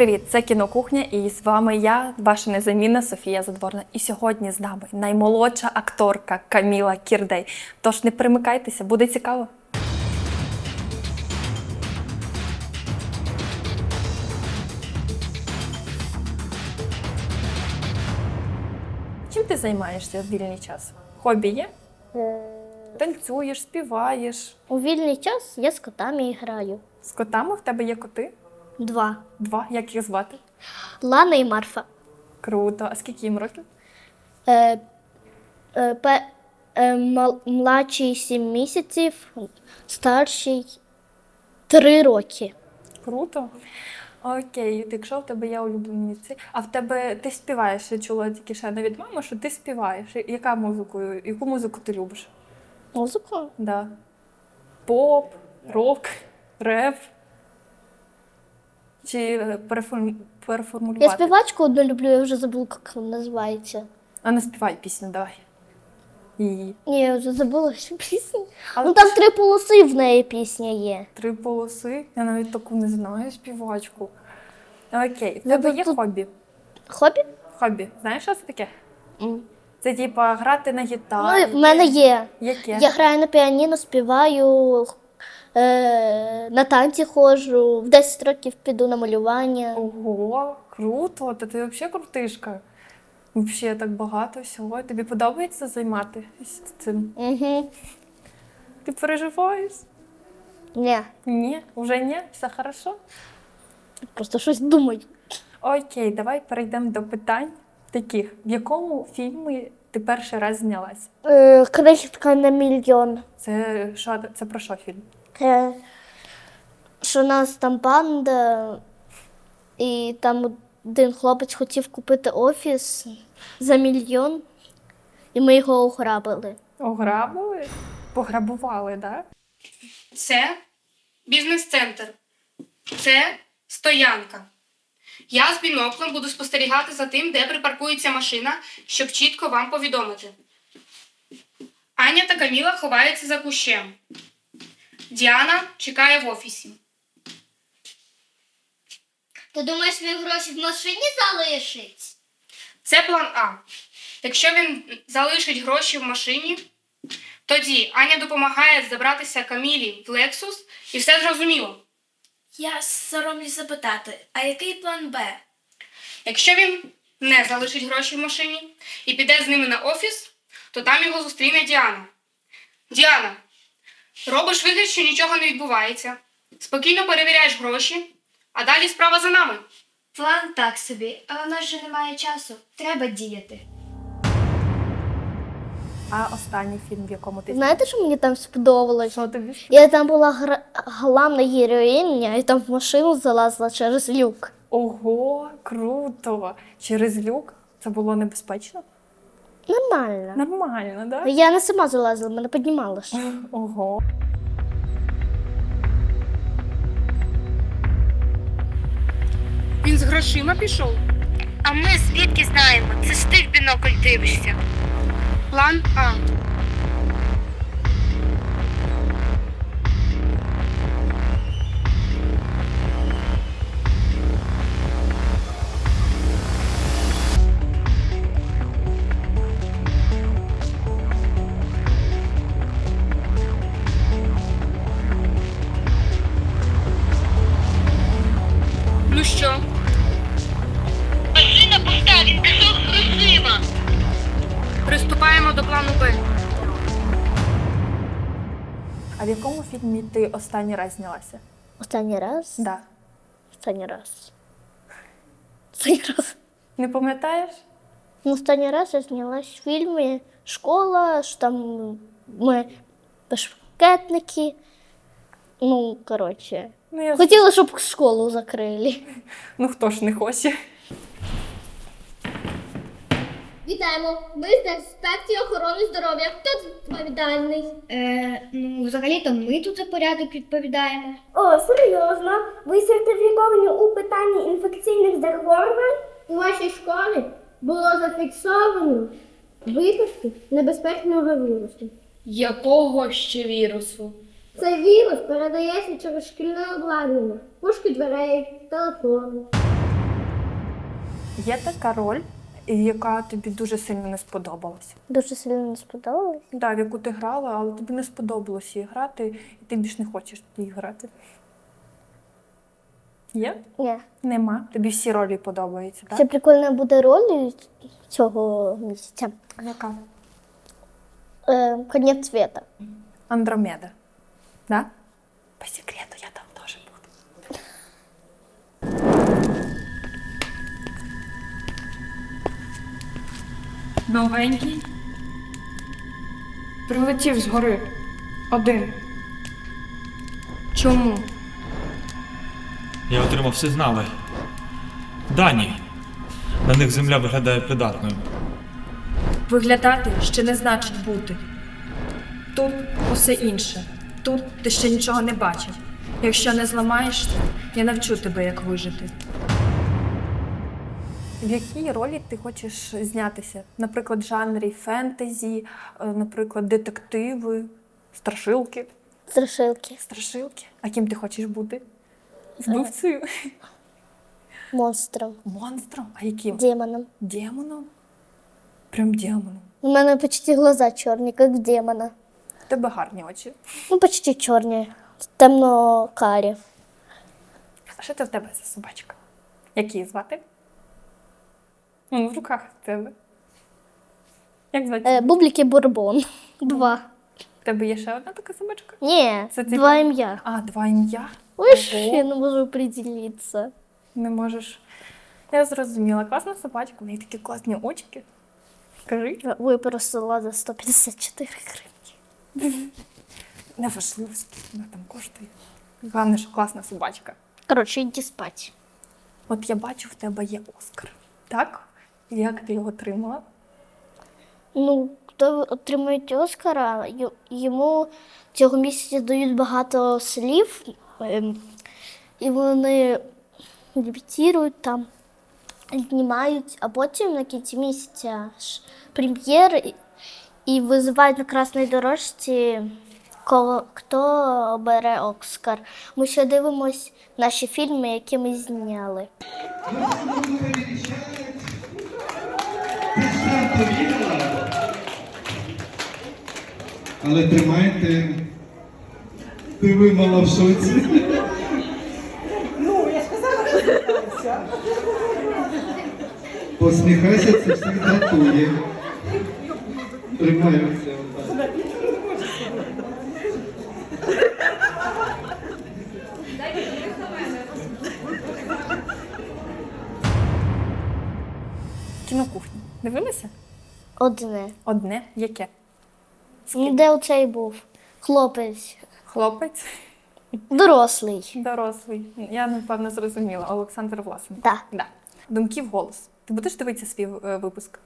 привіт! Це кінокухня, і з вами я, ваша незамінна Софія Задворна. І сьогодні з нами наймолодша акторка Каміла Кірдей. Тож не примикайтеся, буде цікаво. Чим ти займаєшся в вільний час? Хобі є? Танцюєш, співаєш. У вільний час я з котами граю. З котами в тебе є коти? Два. Два. Як їх звати? Лана і Марфа. Круто. А скільки їм років? Е, е, пе, е, мал- младший сім місяців, старший три роки. Круто. Окей, якщо в тебе є улюблені ці. А в тебе ти співаєш, я чула тільки ще не від мами, що ти співаєш. Яка музику? Яку музику ти любиш? Музику? Да. Поп, рок, реп. Чи переформ... переформулювати? Я співачку одну люблю, я вже забула, як вона називається. А не співай пісню, давай. Її. Ні, я вже забула що пісню. Але Ну там три полоси в неї пісня є. Три полоси. Я навіть таку не знаю співачку. Окей, в тебе є тут- хобі? Хобі? Хобі. Знаєш, що це таке? М. Це типа грати на гітарі. Ну, в мене є. Яке? Я граю на піаніно, співаю, е, на танці ходжу, в 10 років піду на малювання. Ого, круто! Та ти взагалі крутишка. Взагалі так багато всього. Тобі подобається займатися цим? Угу. Ти переживаєш? Ні, Ні, вже ні, все хорошо. просто щось думаю. Окей, давай перейдемо до питань таких. В якому фільмі ти перший раз знялась? Е, крихітка на мільйон. Це що це про що фільм? Е, що у нас там банда, і там один хлопець хотів купити офіс за мільйон, і ми його ограбили. Ограбили? Пограбували, так? Да? Це бізнес-центр. Це стоянка. Я з біноклем буду спостерігати за тим, де припаркується машина, щоб чітко вам повідомити. Аня та Каміла ховаються за кущем. Діана чекає в офісі. Ти думаєш, він гроші в машині залишить? Це план А. Якщо він залишить гроші в машині, тоді Аня допомагає забратися Камілі в Лексус і все зрозуміло. Я соромлюсь запитати, а який план Б? Якщо він не залишить гроші в машині і піде з ними на офіс, то там його зустріне Діана. Діана, робиш вигляд, що нічого не відбувається. Спокійно перевіряєш гроші, а далі справа за нами. План так собі, але в нас же немає часу. Треба діяти. А останній фільм, в якому ти Знаєте, що мені там сподобалось? Що тобі? Я там була гра... головна героїня, і там в машину залазила через люк. Ого, круто! Через люк це було небезпечно? Нормально. Нормально, так? Да? Я не сама залазила, мене піднімали. ж. Ого. Він з грошима пішов. А ми звідки знаємо? Це ж ти в бінокль дивишся. План А. останній раз знялася? Останній раз. Да. Останній раз. Останній раз. Не пам'ятаєш? Ну, останній раз я знялась в фільмі Школа, що там ми бешкетники. Ну, коротше. Ну, я... Хотіла, щоб школу закрили. ну хто ж не хоче? Вітаємо! Ми з інспекції охорони здоров'я. Хто відповідальний? Е, ну, взагалі-то ми тут за порядок відповідаємо. О, серйозно? Ви сертифіковані у питанні інфекційних захворювань? У вашій школі було зафіксовано випадки небезпечного вірусу. Якого ще вірусу? Цей вірус передається через шкільне обладнання, пушки дверей, телефони. Є така роль, яка тобі дуже сильно не сподобалася. Дуже сильно не сподобалось. Да, в яку ти грала, але тобі не сподобалося її грати, і ти більш не хочеш її грати. Є? Ні. Нема. Тобі всі ролі подобаються, так? Це прикольна буде роль цього місяця. Яка? Е, Конець світа. Андромеда. Да? По секрету Новенький. Прилетів згори. Один. Чому? Я отримав сигнали. Дані. На них земля виглядає придатною. Виглядати ще не значить бути. Тут усе інше. Тут ти ще нічого не бачив. Якщо не зламаєшся, я навчу тебе, як вижити. В якій ролі ти хочеш знятися? Наприклад, жанрі фентезі, е, наприклад, детективи, страшилки. Страшилки. Страшилки. А ким ти хочеш бути? Вбивцею? Монстром. Монстром? А яким? Демоном. Демоном? Прям демоном. У мене почти глаза чорні, як в демона. В тебе гарні очі. Ну, почти чорні. Темно-карі. А що це в тебе за собачка? Як її звати? Ну, в руках в тебе. Як звати? Е, бубліки бурбон. Два. В тебе є ще одна така собачка? Ні, Це ти- два ім'я. А, два ім'я. Ой, ж, я не можу определитися. Не можеш. Я зрозуміла. Класна собачка, в неї такі класні очки. Кажи. Випросила за 154 гривні. Неважливо, скільки вона там коштує. Головне, що класна собачка. Коротше, йди спати. От я бачу, в тебе є Оскар. Так? Як ти його отримала? Ну, хто отримує Оскара, йому цього місяця дають багато слів, ем, і вони репетирують там, знімають, а потім на кінці місяця прем'єр і- визивають на красній дорожці, кого, хто бере Оскар. Ми ще дивимось наші фільми, які ми зняли. Але тримайте. Ти вимала в шоці. Ну, Посміхайся, це всіх дратує. Тримаю це отак. Кінокухні. Одне. Одне. Яке? Ну, Де оцей був? Хлопець. Хлопець, Дорослий. дорослий. Я напевно зрозуміла. Олександр Власенко. Так. Да. Думки в голос. Ти будеш дивитися свій е, випуск?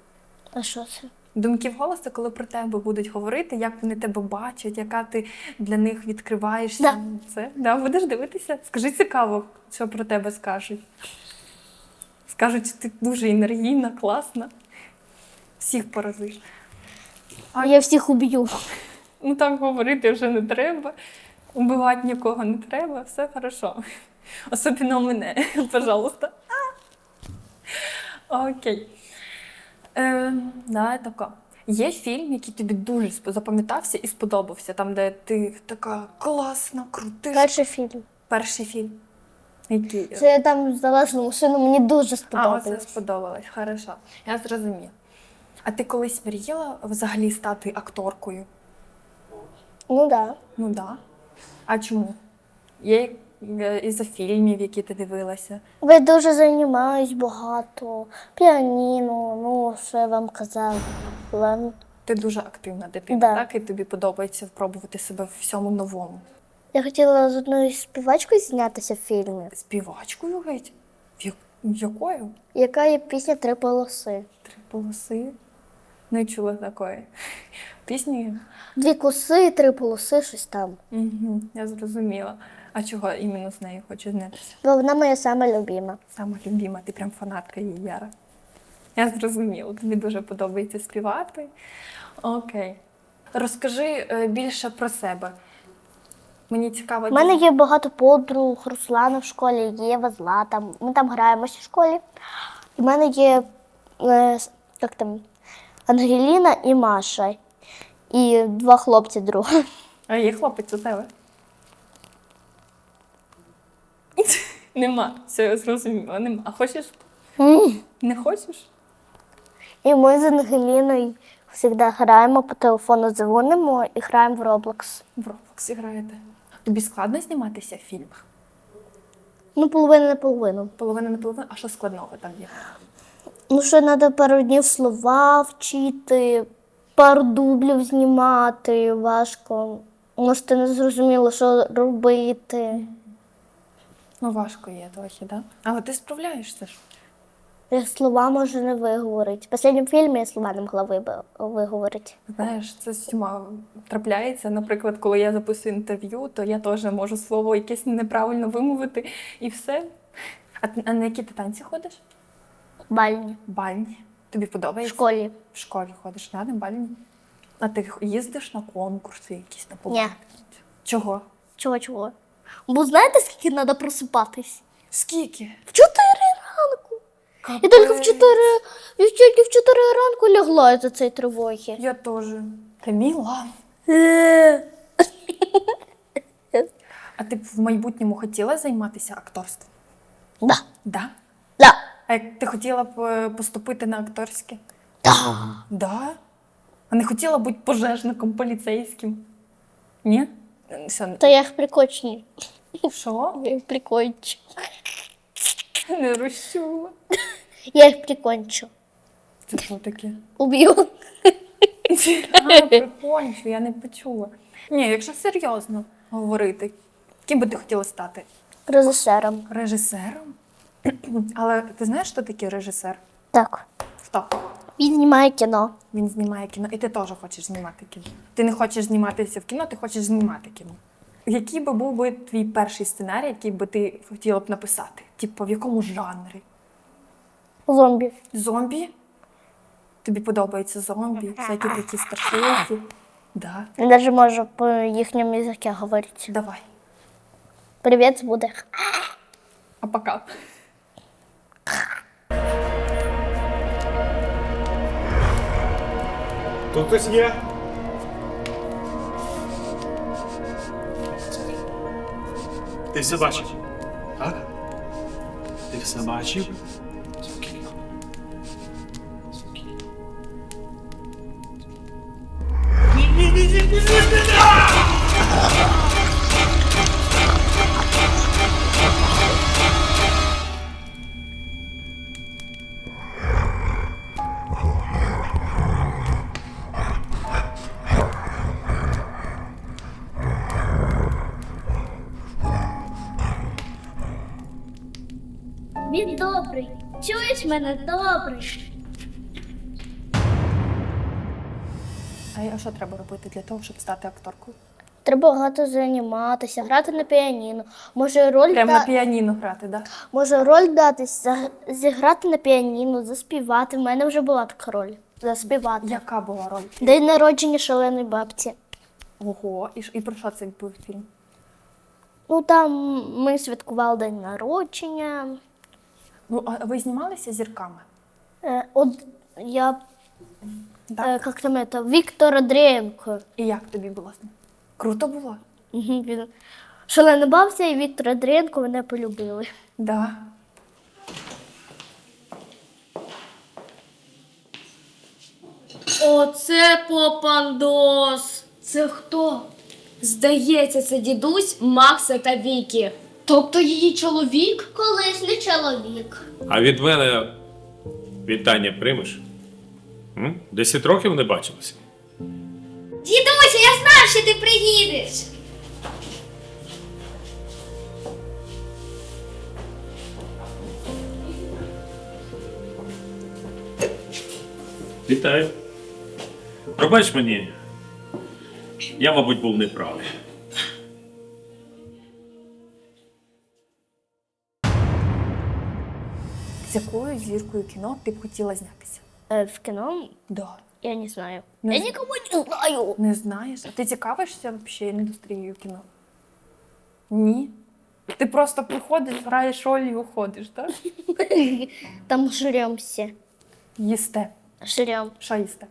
А що це? Думки в голос це коли про тебе будуть говорити, як вони тебе бачать, яка ти для них відкриваєшся. Да. Це да, будеш дивитися. Скажи цікаво, що про тебе скажуть. Скажуть, що ти дуже енергійна, класна. Всіх поразиш. А- Я всіх уб'ю. Ну так говорити вже не треба. Убивати нікого не треба, все хорошо. Особливо мене, пожалуйста. Окей. Е, давай тако. Є фільм, який тобі дуже запам'ятався і сподобався, там, де ти така класна, крутиш. Перший фільм. Перший фільм. Який? Це я там залазила машину, мені дуже А, оце сподобалось. сподобалось. Хорошо. Я зрозуміла. А ти колись мріяла взагалі стати акторкою? Ну так. Да. Ну да. А чому? Є е, із-за фільмів, які ти дивилася. Я дуже займаюсь багато. Піаніно, ну, що я вам казала. Ти дуже активна дитина, Да. так? І тобі подобається спробувати себе в всьому новому. Я хотіла з одною співачкою знятися в фільмі, Співачкою геть? В Якою? яка є пісня Три полоси. Три полоси. Не чула такої. Пісні? Дві коси, три полоси, щось там. Угу, я зрозуміла. А чого іменно з нею хочеш знятися? Бо вона моя сама любима. Сама любима, ти прям фанатка її Яра. Я зрозуміла, тобі дуже подобається співати. Окей. Розкажи е, більше про себе. Мені цікаво. У мене є багато подруг, Руслана в школі, Єва, Злата. Ми там граємося в школі. У мене є е, як там, Ангеліна і Маша. І два хлопці друга. А є хлопець у тебе? Нема. Все, я зрозуміла, нема. А хочеш? Не хочеш? І ми з Ангеліною завжди граємо по телефону, дзвонимо і граємо в Roblox. В Roblox граєте. Тобі складно зніматися в фільмах? Ну, половина на половину. Половина на половину, а що складного там є? Ну, що треба пару днів слова вчити, пару дублів знімати, важко. Може, ти не зрозуміла, що робити. Ну, важко є трохи, так? Да? Але ти справляєшся ж. Я слова можу не виговорити. В останньому фільмі я слова не могла виб- виговорити. Знаєш, це з трапляється. Наприклад, коли я записую інтерв'ю, то я теж можу слово якесь неправильно вимовити і все. А, ти- а на які ти танці ходиш? Бальні. Бальні. Тобі В подобається? школі. В школі ходиш, да, на бальні? А ти їздиш на конкурси якісь на Ні. Чого? Чого, чого? Бо знаєте, скільки треба просипатись? Скільки? В 4 ранку. Я тільки в 4, я тільки в 4 ранку лягла за цієї тривоги. Я теж. Каміла. А ти б в майбутньому хотіла займатися акторством? Да. Да? Да. А як ти хотіла б е, поступити на акторське? Да. Да? А не хотіла бути пожежником, поліцейським? Ні? Все, Та я їх прикочні. що? Я їх прикончу. Не розчула. Я їх прикончу. Це що таке? Уб'ю. А, прикольно, я не почула. Ні, якщо серйозно говорити, ким би ти хотіла стати? Режисером. Режисером? Але ти знаєш, що таке режисер? Так. Хто? Він знімає кіно. Він знімає кіно, і ти теж хочеш знімати кіно. Ти не хочеш зніматися в кіно, ти хочеш знімати кіно. Який би був би твій перший сценарій, який би ти хотіла б написати? Типу, в якому жанрі? Зомбі. Зомбі? Тобі подобаються зомбі, всякі такі страшилки? Да. Я навіть можу по їхньому язикі говорити. Давай. Привіт, буде. А пока. Тут хтось є? Ти все бачив? Так? Ти все бачив? Чуєш мене добрий. А що треба робити для того, щоб стати акторкою? Треба багато займатися, грати на піаніно. Може роль, Прямо да... на піаніно грати, так? Да? Може роль датись, за- зіграти на піаніно, заспівати. В мене вже була така роль. Заспівати. Яка була роль? День народження шаленої бабці. Ого, і, і про що це був фільм? Ну там ми святкували день народження. Ну, а ви знімалися зірками? Е, от я Так. е, як там это, Віктор Андрієнко. І як тобі було з ним? Круто було? Мгм, Він шалена бабця і Віктор Андрієнко мене полюбили. Да. Оце попандос. Це хто? Здається, це дідусь Макса та Вікі. Тобто її чоловік? Колишній чоловік. А від мене вітання приймеш? М? Десять років не бачилися. Дідуся, я знав, що ти приїдеш. Вітаю. Пробач мені. Я, мабуть, був неправий. З якою зіркою кіно ти б хотіла знятися? Е, в кіно Да. я не знаю. Не я з- нікому не знаю. Не знаєш? А ти цікавишся взагалі індустрією кіно? Ні. Ти просто приходиш, граєш роль і уходиш, так? Там жремся. Їсте. Жрем. Що їсте?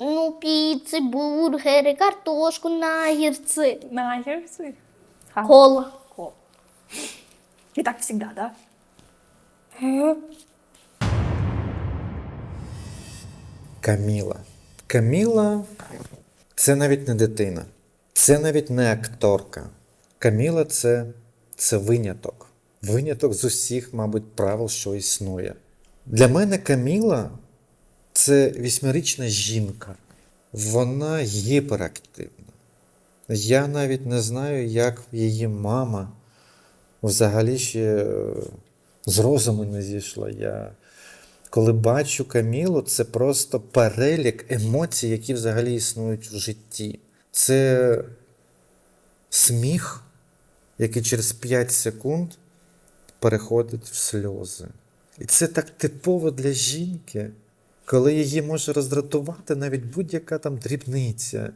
Ну, піци, бургери, картошку, нагірці. Нагірці. Кола. Кола. І так завжди, так? Каміла. Каміла це навіть не дитина, це навіть не акторка. Каміла це, це виняток. Виняток з усіх, мабуть, правил, що існує. Для мене Каміла це вісьмирічна жінка. Вона гіперактивна. Я навіть не знаю, як її мама взагалі ще е, з розуму не зійшла. Я коли бачу Камілу, це просто перелік емоцій, які взагалі існують в житті. Це сміх, який через 5 секунд переходить в сльози. І це так типово для жінки, коли її може роздратувати навіть будь-яка там дрібниця.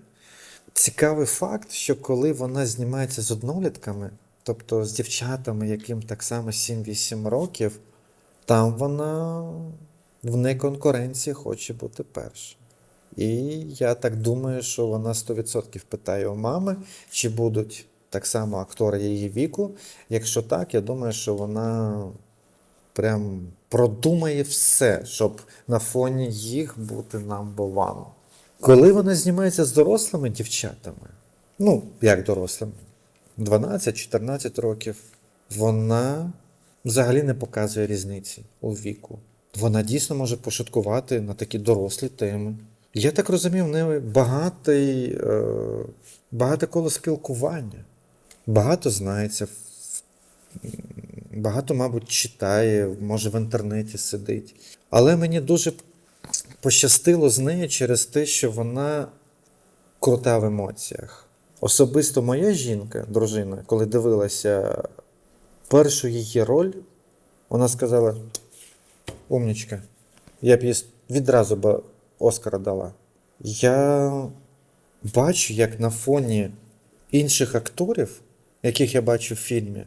Цікавий факт, що коли вона знімається з однолітками, тобто з дівчатами, яким так само 7-8 років, там вона в неконкуренції хоче бути перша. І я так думаю, що вона 100% питає у мами, чи будуть так само актори її віку. Якщо так, я думаю, що вона прям продумає все, щоб на фоні їх бути number one. Коли вона знімається з дорослими дівчатами, ну, як дорослими, 12-14 років, вона взагалі не показує різниці у віку. Вона дійсно може пошуткувати на такі дорослі теми. Я так розумію, в неї багатий, е, багате коло спілкування, багато знається, багато, мабуть, читає, може в інтернеті сидить. Але мені дуже пощастило з нею через те, що вона крута в емоціях. Особисто моя жінка, дружина, коли дивилася першу її роль, вона сказала: Умнічка, я б їй відразу б Оскара дала. Я бачу, як на фоні інших акторів, яких я бачу в фільмі,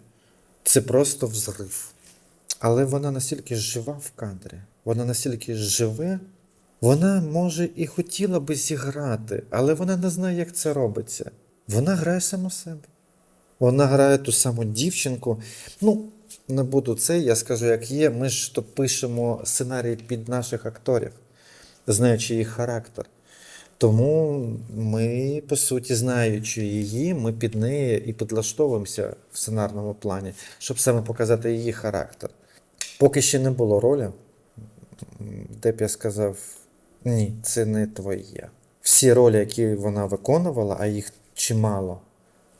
це просто взрив. Але вона настільки жива в кадрі, вона настільки живе, вона, може, і хотіла би зіграти, але вона не знає, як це робиться. Вона грає саму себе. Вона грає ту саму дівчинку. Ну, не буду це, я скажу, як є. Ми ж то пишемо сценарій під наших акторів, знаючи їх характер. Тому ми, по суті, знаючи її, ми під неї і підлаштовуємося в сценарному плані, щоб саме показати її характер. Поки ще не було ролі, де б я сказав: ні, це не твоє. Всі ролі, які вона виконувала, а їх чимало.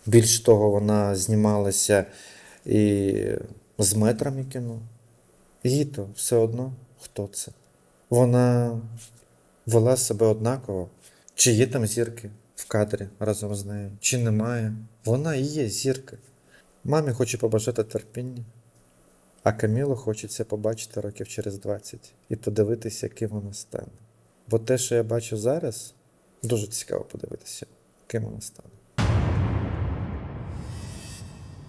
Більш того, вона знімалася і з метрами кіно. Їй то все одно, хто це. Вона вела себе однаково. Чи є там зірки в кадрі разом з нею, чи немає. Вона і є зірка. Мамі хочу побажати терпіння, а Камілу хочеться побачити років через 20 і подивитися, яким вона стане. Бо те, що я бачу зараз, дуже цікаво подивитися, ким вона стане.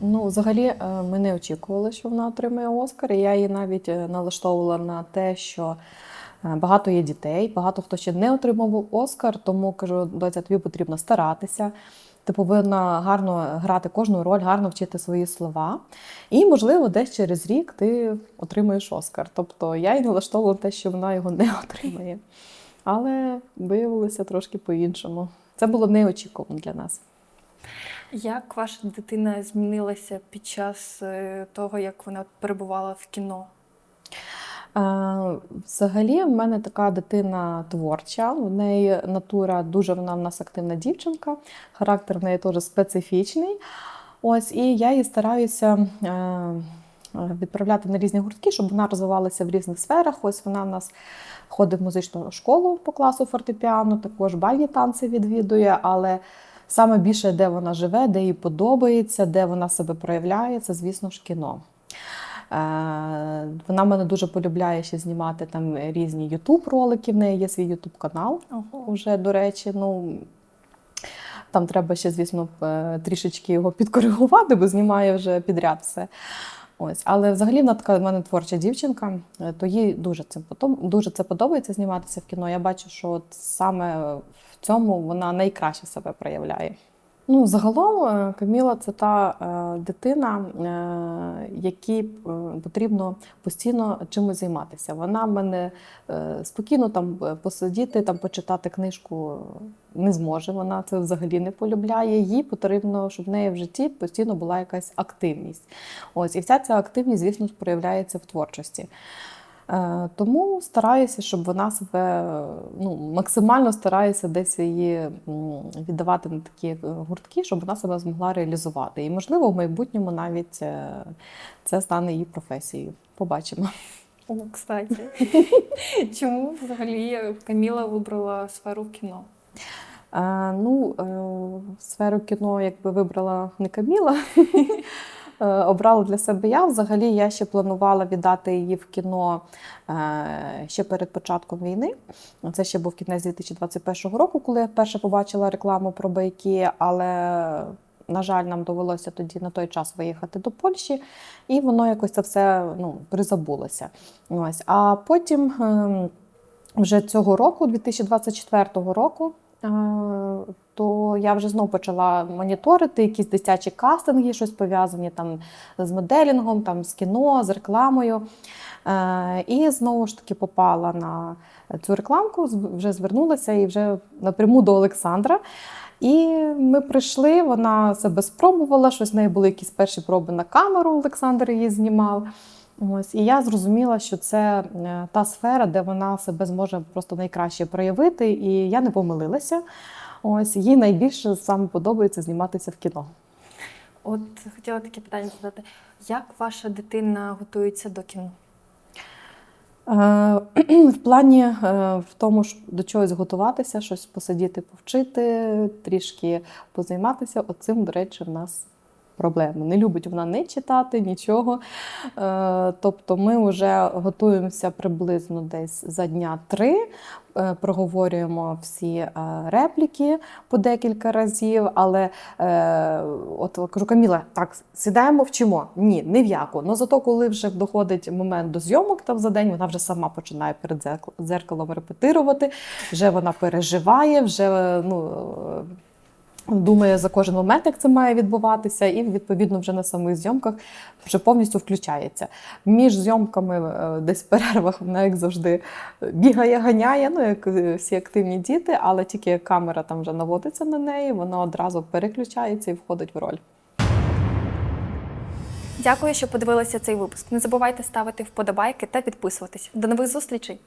Ну, взагалі, е, ми не очікували, що вона отримає Оскар. Я її навіть е, налаштовувала на те, що е, багато є дітей, багато хто ще не отримав Оскар, тому кажу, доця, тобі потрібно старатися. Ти повинна гарно грати кожну роль, гарно вчити свої слова. І, можливо, десь через рік ти отримаєш Оскар. Тобто я її налаштовувала те, що вона його не отримає. Але виявилося трошки по-іншому. Це було неочікувано для нас. Як ваша дитина змінилася під час е, того, як вона перебувала в кіно? Взагалі, в мене така дитина творча. В неї натура дуже вона в нас активна дівчинка, характер в неї теж специфічний. Ось, і я її стараюся е, відправляти на різні гуртки, щоб вона розвивалася в різних сферах. Ось вона в нас ходить в музичну школу по класу фортепіано, також бальні танці відвідує, але саме більше, де вона живе, де їй подобається, де вона себе проявляє, це, звісно ж, кіно. Е, Вона мене дуже полюбляє ще знімати там різні ютуб ролики. В неї є свій ютуб канал. Уже, до речі, ну Там треба ще, звісно, е, трішечки його підкоригувати, бо знімає вже підряд все. Ось, але взагалі вона така в мене творча дівчинка, е, то їй дуже це дуже це подобається зніматися в кіно. Я бачу, що от саме в цьому вона найкраще себе проявляє. Ну, загалом е, Каміла це та е, дитина, е, якій е, потрібно постійно чимось займатися. Вона в мене е, спокійно там е, посидіти, там почитати книжку не зможе. Вона це взагалі не полюбляє. Їй потрібно, щоб в неї в житті постійно була якась активність. Ось і вся ця активність, звісно, проявляється в творчості. Е, Тому стараюся, щоб вона себе ну, максимально стараюся десь її віддавати на такі е, гуртки, щоб вона себе змогла реалізувати. І, можливо, в майбутньому навіть е, це стане її професією. Побачимо. О, кстати. Чому взагалі Каміла вибрала сферу кіно? Е, ну, сферу кіно якби вибрала не Каміла. Е, Обрала для себе я. Взагалі, я ще планувала віддати її в кіно е, ще перед початком війни. Це ще був кінець 2021 року, коли я вперше побачила рекламу про байки, але, на жаль, нам довелося тоді на той час виїхати до Польщі, і воно якось це все ну, призабулося. Ось. А потім ем, вже цього року, 2024 року, то я вже знову почала моніторити якісь дитячі кастинги, щось пов'язані там з моделінгом, там з кіно, з рекламою. Е, І знову ж таки попала на цю рекламку, вже звернулася і вже напряму до Олександра. І ми прийшли, вона себе спробувала, щось в неї були якісь перші проби на камеру, Олександр її знімав. Ось, і я зрозуміла, що це е, та сфера, де вона себе зможе просто найкраще проявити. І я не помилилася. Ось їй найбільше саме подобається зніматися в кіно. От хотіла таке питання задати: як ваша дитина готується до кіно? Е, В плані е, в тому, до чогось готуватися, щось посидіти, повчити, трішки позайматися. Оцим, до речі, в нас проблеми. Не любить вона не читати, нічого. Е, Тобто ми вже готуємося приблизно десь за дня три. е, Проговорюємо всі е, репліки по декілька разів, але е, от кажу, Каміла, так, сідаємо, вчимо. Ні, не в яку. Ну зато, коли вже доходить момент до зйомок там за день, вона вже сама починає перед дзеркал- дзеркалом репетирувати, вже вона переживає, вже ну. Думає за кожен момент, як це має відбуватися, і відповідно вже на самих зйомках вже повністю включається. Між зйомками, е, десь в перервах, вона як завжди бігає, ганяє, ну як е, всі активні діти, але тільки як камера там вже наводиться на неї, вона одразу переключається і входить в роль. Дякую, що подивилися цей випуск. Не забувайте ставити вподобайки та підписуватись. До нових зустрічей!